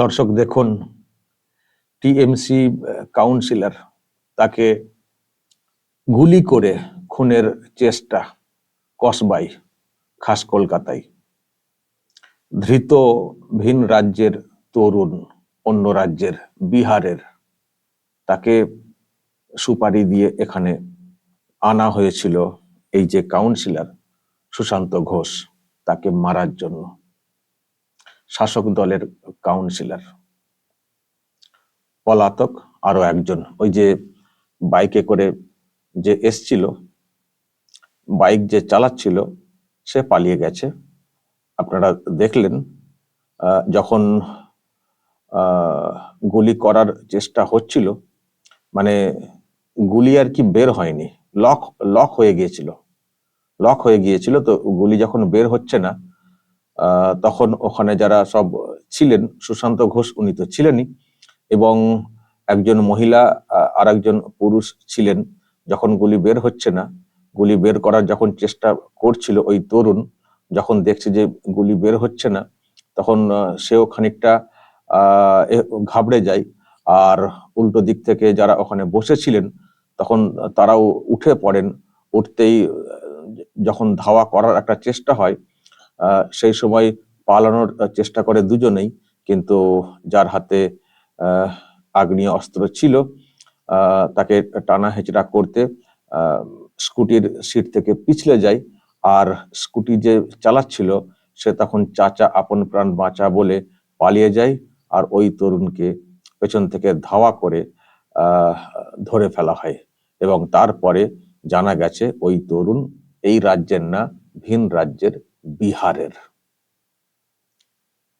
দর্শক দেখুন, TMC councillor তাকে গুলি করে খুনের চেষ্টা, কসবাই, খাস কলকাতায়। ধৃত ভিন রাজ্যের তরুণ, অন্য রাজ্যের, বিহারের, তাকে সুপারি দিয়ে এখানে আনা হয়েছিল এই যে কাউন্সিলর সুশান্ত ঘোষ, তাকে মারার জন্য। শাসক দলের কাউন্সিলর পলাতক আরও একজন। ওই যে বাইকে করে যে এসছিল বাইক যে চালাচ্ছিল, সে পালিয়ে গেছে। আপনারা দেখলেন যখন গুলি করার চেষ্টা হচ্ছিল মানে গুলি আর কি বের হয়নি লক লক হয়ে গিয়েছিল। লক হয়ে গিয়েছিল তো গুলি যখন বের হচ্ছে না তখন ওখানে যারা সব ছিলেন, সুশান্ত ঘোষ উনি তো ছিলেনই এবং একজন মহিলা আর একজন পুরুষ ছিলেন। যখন গুলি বের হচ্ছে না, গুলি বের করার যখন চেষ্টা করছিল ওই তরুণ, যখন দেখছে যে গুলি বের হচ্ছে না, তখন সেও খানিকটা ঘাবড়ে যায়। আর উল্টো দিক থেকে যারা ওখানে বসেছিলেন, তখন তারাও উঠে পড়েন। উঠতেই যখন ধাওয়া করার একটা চেষ্টা হয় সেই সময় পালানোর চেষ্টা করে দুজনেই। কিন্তু যার হাতে আগ্নেয় অস্ত্র ছিল তাকে টানা হেঁচড়া করতে স্কুটির সিট থেকে পিছলে যায়। আর স্কুটি যে চালাচ্ছিল, সে তখন চাচা আপন প্রাণ বাঁচা বলে পালিয়ে যায় আর ওই তরুণকে পেছন থেকে ধাওয়া করে ধরে ফেলা হয়। এবং তারপরে জানা গেছে, ওই তরুণ এই রাজ্যের না, ভিন রাজ্যের বিহারের।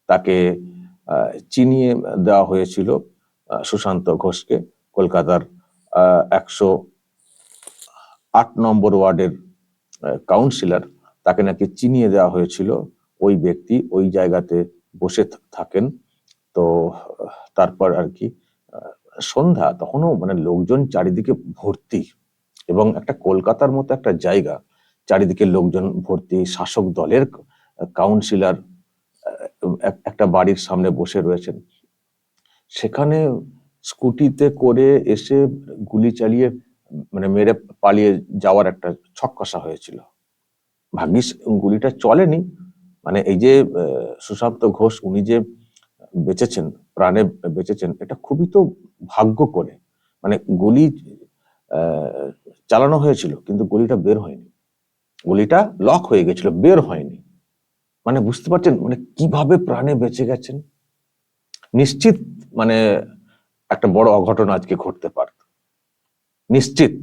তাকে চিনিয়ে দেওয়া হয়েছিল সুশান্ত ঘোষকে। কলকাতার একশো আট নম্বর ওয়ার্ডের কাউন্সিলর তাকে নাকি চিনিয়ে দেওয়া হয়েছিল। ওই ব্যক্তি ওই জায়গাতে বসে থাকেন। তো, তারপর আর কি সন্ধ্যা তখনও মানে লোকজন চারিদিকে ভর্তি এবং একটা কলকাতার মতো একটা জায়গা চারিদিকে লোকজন ভর্তি শাসক দলের কাউন্সিলর একটা বাড়ির সামনে বসে রয়েছেন। সেখানে স্কুটিতে করে এসে গুলি চালিয়ে মানে মেরে পালিয়ে যাওয়ার একটা ছক্কসা হয়েছিল। ভাগ্যিস গুলিটা চলেনি। মানে এই যে সুশান্ত ঘোষ উনি যে বেঁচেছেন, প্রাণে বেঁচেছেন, এটা খুবই তো ভাগ্য করে। মানে গুলি চালানো হয়েছিল, কিন্তু গুলিটা বের হয়নি। গুলিটা লক হয়ে গেছিল, বের হয়নি। মানে বুঝতে পারছেন? মানে কীভাবে প্রাণে বেঁচে গেছেন? নিশ্চিত মানে একটা বড় অঘটন আজকে ঘটতে পারত। নিশ্চিত।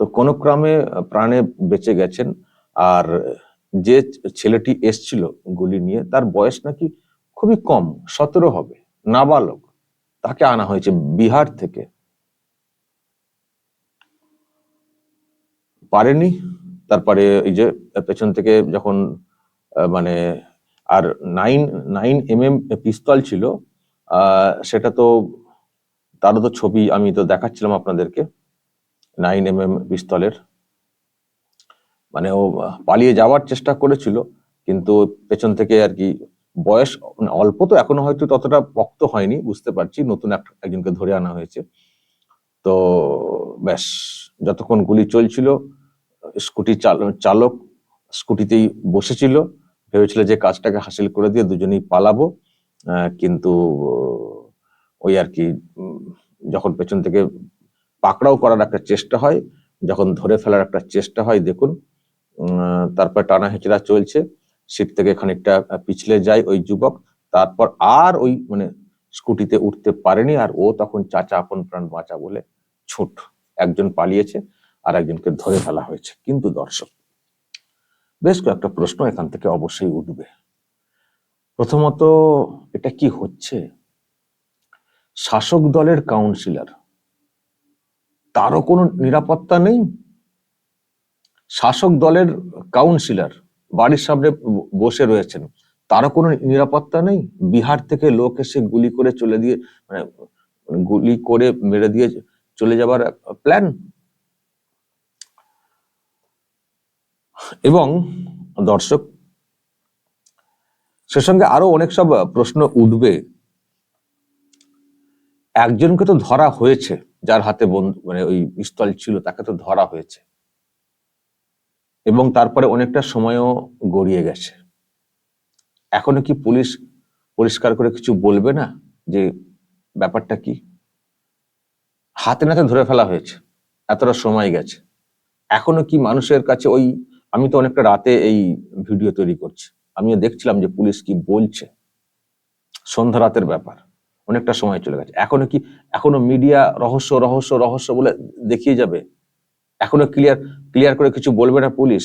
তো কোন ক্রমে প্রাণে বেঁচে গেছেন আর যে ছেলেটি এসছিল গুলি নিয়ে, তার বয়স নাকি খুবই কম, সতেরো হবে, নাবালক। তাকে আনা হয়েছে বিহার থেকে। পারেনি? তারপরে এই যে পেছন থেকে যখন মানে আর nine nine M M pistol ছিল সেটা তো, তারও তো ছবি আমি তো দেখাচ্ছিলাম আপনাদেরকে নাইন এম এম পিস্তলের। মানে ও পালিয়ে যাওয়ার চেষ্টা করেছিল, কিন্তু পেছন থেকে আর কি বয়স অল্প তো এখনও হয়তো ততটা পক্ত হয়নি, বুঝতে পারছি, নতুন এক- একজনকে ধরে আনা হয়েছে। তো ব্যাস, যতক্ষণ গুলি চলছিল স্কুটি চাল- চালক স্কুটিতেই বসেছিল, ভেবেছিল যে কাজটাকে হাসিল করে দিয়ে দুজনেই পালাবো। কিন্তু ওই আর কি যখন পেছন থেকে পাকড়াও করার একটা চেষ্টা হয়, যখন ধরে ফেলার একটা চেষ্টা হয়, দেখুন তারপর টানা হেঁচড়া চলছে, সিট থেকে খানিকটা পিছলে যায় ওই যুবক, তারপর আর ওই মানে স্কুটিতে উঠতে পারেনি, আর ও তখন চাচা আপন প্রাণ বাঁচা বলে ছুট, একজন পালিয়েছে। আর একজনকে ধরে ফেলা হয়েছে। কিন্তু দর্শক, বেশ কয়েকটা প্রশ্ন এখান থেকে অবশ্যই উঠবে। প্রথমত, এটা কি হচ্ছে? শাসক দলের কাউন্সিলর তারও কোনো নিরাপত্তা নেই? শাসক দলের কাউন্সিলর বাড়ির সামনে বসে রয়েছেন, তারও কোনো নিরাপত্তা নেই? বিহার থেকে লোক এসে গুলি করে চলে দিয়ে মানে গুলি করে মেরে দিয়ে চলে যাবার প্ল্যান এবং দর্শক, সে সঙ্গে আরও অনেক সব প্রশ্ন উঠবে। একজনকে তো ধরা হয়েছে, যার হাতে বন্ধু মানে ওই পিস্তল ছিল, তাকে তো ধরা হয়েছে। এবং তারপরে অনেকটা সময়ও গড়িয়ে গেছে। এখনও কি পুলিশ পরিষ্কার করে কিছু বলবে না, যে ব্যাপারটা কি? হাতে নাতে ধরে ফেলা হয়েছে, এতটা সময় গেছে। এখনও কি মানুষের কাছে ওই আমি তো অনেকটা রাতে এই ভিডিও তৈরি করছি। আমিও দেখছিলাম যে পুলিশ কি বলছে। সন্ধ্যা রাতের ব্যাপার। অনেকটা সময় চলে গেছে। এখনও কি, এখনও মিডিয়া রহস্য রহস্য রহস্য বলে দেখিয়ে যাবে? এখনও ক্লিয়ার ক্লিয়ার করে কিছু বলবে না পুলিশ?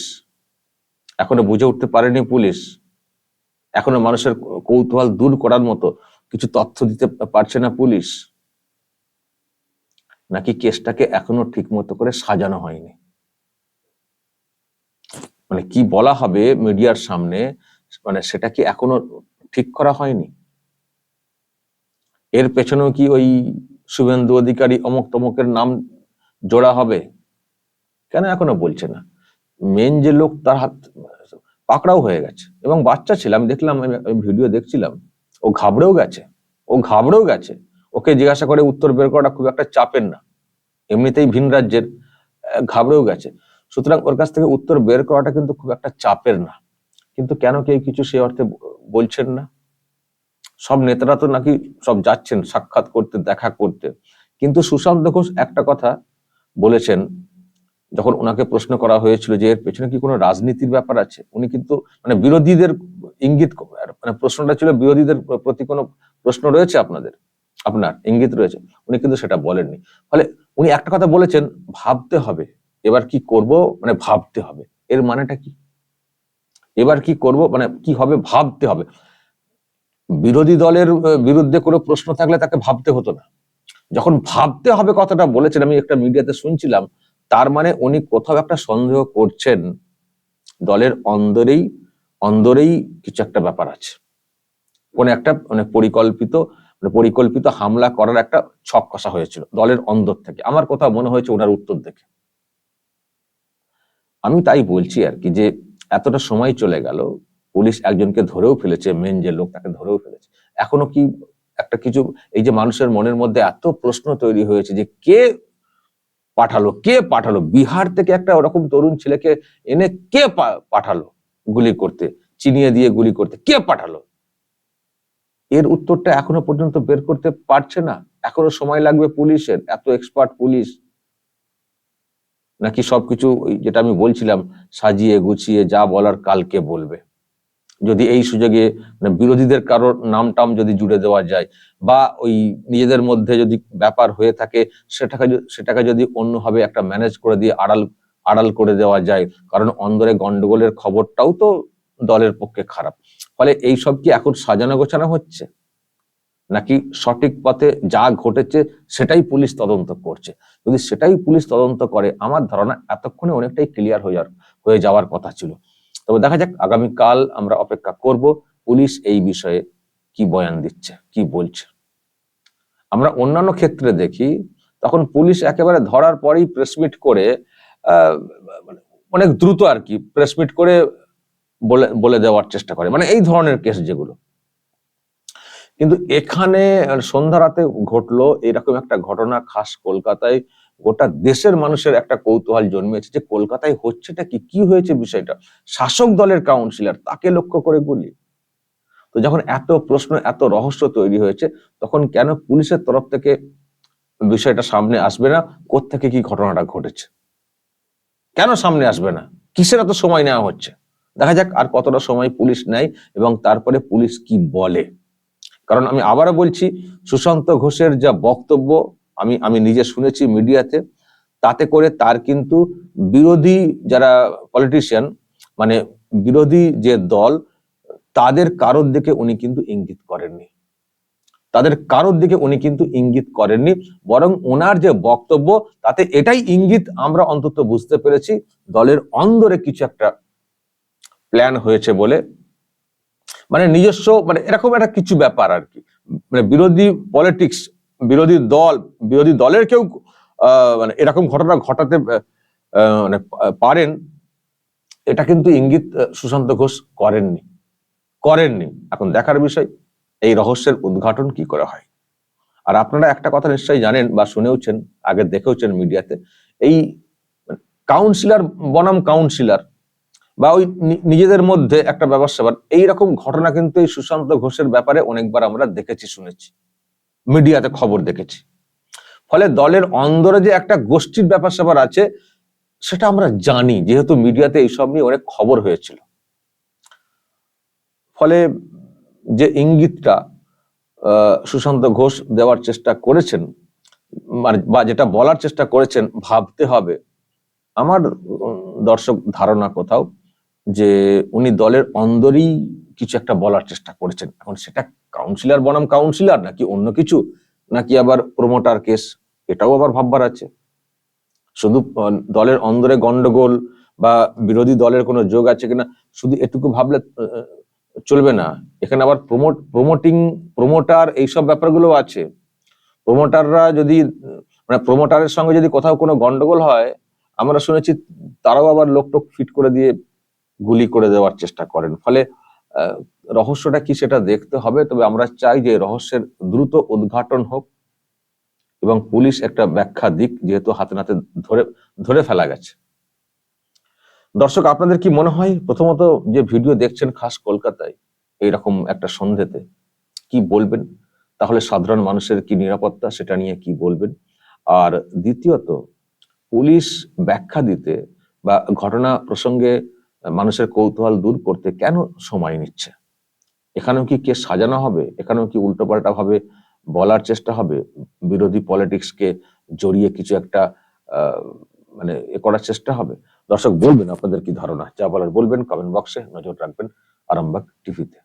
এখনও বুঝে উঠতে পারেনি পুলিশ? এখনও মানুষের কৌতূহল দূর করার মতো কিছু তথ্য দিতে পারছে না পুলিশ? নাকি কেসটাকে এখনও ঠিক মতো করে সাজানো হয়নি? মানে কি বলা হবে মিডিয়ার সামনে মানে সেটা কি এখনও ঠিক করা হয়নি? এর পেছনেও কি ওই শুভেন্দু অধিকারী অমুক তমুকের নাম জোড়া হবে? কেন এখনও বলছে না? মেন যে লোক তার হাত পাকড়াও হয়ে গেছে। এবং বাচ্চা ছিল আমি দেখলাম, আমি ভিডিও দেখছিলাম। ও ঘাবড়েও গেছে। ও ঘাবড়েও গেছে। ওকে জিজ্ঞাসা করে উত্তর বের করাটা খুব একটা চাপের না। এমনিতেই ভিন রাজ্যের ঘাবড়েও গেছে। সুতরাং ওর কাছ থেকে উত্তর বের করাটা কিন্তু খুব একটা চাপের না। কিন্তু কেন কেউ কিছু সে অর্থে বলছেন না? সব নেতারা তো নাকি সব যাচ্ছেন সাক্ষাৎ করতে, দেখা করতে। কিন্তু সুশান্ত ঘোষ একটা কথা বলেছেন, যখন ওনাকে প্রশ্ন করা হয়েছিল যে এর পেছনে কি কোনো রাজনীতির ব্যাপার আছে? উনি কিন্তু মানে বিরোধীদের ইঙ্গিত মানে প্রশ্নটা ছিল বিরোধীদের প্রতি কোনো প্রশ্ন রয়েছে আপনাদের? আপনার ইঙ্গিত রয়েছে। উনি কিন্তু সেটা বলেননি। ফলে উনি একটা কথা বলেছেন, ভাবতে হবে। এবার কি করব? মানে ভাবতে হবে। এর মানেটা কি? এবার কি করব? মানে কি হবে? ভাবতে হবে। বিরোধী দলের বিরুদ্ধে কোনো প্রশ্ন থাকলে তাকে ভাবতে হতো না। যখন ভাবতে হবে কথাটা বলেছেন, আমি একটা মিডিয়াতে শুনছিলাম, তার মানে উনি কোথাও একটা সন্দেহ করছেন। দলের অন্দরেই অন্দরেই কিছু একটা ব্যাপার আছে। কোন একটা মানে পরিকল্পিত মানে পরিকল্পিত হামলা করার একটা ছক কষা হয়েছিল দলের অন্দর থেকে। আমার কোথাও মনে হয়েছে ওনার উত্তর দেখে। আমি তাই বলছি আর কি যে এতটা সময় চলে গেল, পুলিশ একজনকে ধরেও ফেলেছে মেন যে লোক তাকে ধরেও ফেলেছে। এখনও কি একটা কিছু, এই যে মানুষের মনের মধ্যে এত প্রশ্ন তৈরি হয়েছে যে কে পাঠালো কে পাঠালো? বিহার থেকে একটা ওরকম তরুণ ছেলেকে এনে কে পাঠালো গুলি করতে? চিনিয়ে দিয়ে গুলি করতে কে পাঠালো? এর উত্তরটা এখনও পর্যন্ত বের করতে পারছে না। এখনও সময় লাগবে পুলিশের, এত এক্সপার্ট পুলিশ। নাকি সবকিছু যেটা আমি বলছিলাম, সাজিয়ে গুছিয়ে যা বলার কালকে বলবে। যদি এই সুযোগে মানে বিরোধীদের কারোর নাম টাম যদি জুড়ে দেওয়া যায় বা ওই নিজেদের মধ্যে যদি ব্যাপার হয়ে থাকে, সেটাকে সেটাকে যদি অন্যভাবে একটা ম্যানেজ করে দিয়ে আড়াল আড়াল করে দেওয়া যায়, কারণ অন্দরে গন্ডগোলের খবরটাও তো দলের পক্ষে খারাপ। ফলে এই সব কি এখন সাজানো গোছানো হচ্ছে? নাকি সঠিক পথে যা ঘটেছে সেটাই পুলিশ তদন্ত করছে। যদি সেটাই পুলিশ তদন্ত করে, আমার ধারণা এতক্ষণে অনেকটাই ক্লিয়ার হয়ে যাওয়ার হয়ে যাওয়ার কথা ছিল। তবে দেখা যাক, আগামীকাল আমরা অপেক্ষা করব পুলিশ এই বিষয়ে কি বয়ান দিচ্ছে, কি বলছে। আমরা অন্যান্য ক্ষেত্রে দেখি, তখন পুলিশ একেবারে ধরার পরেই প্রেসমিট করে মানে অনেক দ্রুত আর কি প্রেসমিট করে বলে বলে দেওয়ার চেষ্টা করে। মানে এই ধরনের কেস যেগুলো। কিন্তু এখানে সন্ধ্যা রাতে ঘটলো এরকম একটা ঘটনা খাস কলকাতায়। গোটা দেশের মানুষের একটা কৌতূহল জন্মেছে যে কলকাতায় হচ্ছেটা কি? কি হয়েছে বিষয়টা? শাসক দলের কাউন্সিলর তাকে লক্ষ্য করে গুলি। তো যখন এত প্রশ্ন, এত রহস্য তৈরি হয়েছে, তখন কেন পুলিশের তরফ থেকে বিষয়টা সামনে আসবে না? কোত্থেকে কি ঘটনাটা ঘটেছে? কেন সামনে আসবে না? কিসের এত সময় নেওয়া হচ্ছে? দেখা যাক আর কতটা সময় পুলিশ নেয় এবং তারপরে পুলিশ কি বলে। কারণ আমি আবারও বলছি, সুশান্ত ঘোষের যা বক্তব্য আমি আমি নিজে শুনেছি মিডিয়াতে, তাতে করে তার কিন্তু বিরোধী যারা পলিটিশিয়ান মানে বিরোধী যে দল, তাদের কারোর দিকে উনি কিন্তু ইঙ্গিত করেননি। তাদের কারোর দিকে উনি কিন্তু ইঙ্গিত করেননি, বরং ওনার যে বক্তব্য, তাতে এটাই ইঙ্গিত আমরা অন্তত বুঝতে পেরেছি, দলের অন্দরে কিছু একটা প্ল্যান হয়েছে বলে মানে নিজস্ব মানে এরকম একটা কিছু ব্যাপার আর কি। মানে বিরোধী পলিটিক্স বিরোধী দল, বিরোধী দলের কেউ মানে এরকম ঘটনা ঘটাতে মানে পারেন, এটা কিন্তু ইঙ্গিত সুশান্ত ঘোষ করেননি। করেননি। এখন দেখার বিষয়, এই রহস্যের উদ্ঘাটন কি করে হয়? আর আপনারা একটা কথা নিশ্চয়ই জানেন বা শুনেওছেন, আগে দেখেওছেন মিডিয়াতে, এই কাউন্সিলর বনাম কাউন্সিলর বা ওই নিজেদের মধ্যে একটা ব্যবসা এইরকম ঘটনা কিন্তু এই সুশান্ত ঘোষের ব্যাপারে অনেকবার আমরা দেখেছি, শুনেছি। মিডিয়াতে খবর দেখেছি। ফলে দলের অন্দরে যে একটা গোষ্ঠীর ব্যাপার স্যাপার আছে, সেটা আমরা জানি, যেহেতু মিডিয়াতে এইসব নিয়ে অনেক খবর হয়েছিল। ফলে যে ইঙ্গিতটা সুশান্ত ঘোষ দেওয়ার চেষ্টা করেছেন মানে বা যেটা বলার চেষ্টা করেছেন, ভাবতে হবে। আমার দর্শক ধারণা কোথাও যে উনি দলের অন্দরই কিছু একটা বলার চেষ্টা করেছেন। এখন সেটা কাউন্সিলর বনাম কাউন্সিলর নাকি অন্য কিছু, নাকি আবার প্রমোটার কেস এটাও আবার ভাববার আছে। শুধু দলের অন্দরে গন্ডগোল বা বিরোধী দলের কোনো যোগ আছে কিনা, শুধু এটুকু ভাবলে চলবে না। এখানে আবার প্রমোট প্রমোটিং প্রমোটার এইসব ব্যাপারগুলো আছে। প্রমোটাররা যদি মানে প্রমোটারের সঙ্গে যদি কোথাও কোনো গন্ডগোল হয়, আমরা শুনেছি তারাও আবার লোক টোক ফিট করে দিয়ে গুলি করে দেওয়ার চেষ্টা করেন। ফলে রহস্যটা কি সেটা দেখতে হবে, তবে আমরা চাই যে রহস্যের দ্রুত উদ্ঘাটন হোক এবং পুলিশ একটা ব্যাখ্যা দিক যেহেতু হাতে নাতে ধরে ধরে ফেলা গেছে। দর্শক, আপনাদের কি মনে হয়, প্রথমত যে ভিডিও দেখছেন খাস কলকাতায়, এইরকম একটা সন্ধেতে কি বলবেন? তাহলে সাধারণ মানুষের কি নিরাপত্তা, সেটা নিয়ে কি বলবেন? আর দ্বিতীয়ত, পুলিশ ব্যাখ্যা দিতে বা ঘটনা প্রসঙ্গে মানুষের কৌতূহল দূর করতে কেন সময় নিচ্ছে? এখানেও কি কে সাজানো হবে? এখানেও কি উল্টোপাল্টা ভাবে বলার চেষ্টা হবে? বিরোধী পলিটিক্সকে জড়িয়ে কিছু একটা মানে এ করার চেষ্টা হবে? দর্শক, বলবেন আপনাদের কি ধারণা? যা বলার বলবেন কমেন্ট বক্সে নজর রাখবেন আরামবাগ টিভিতে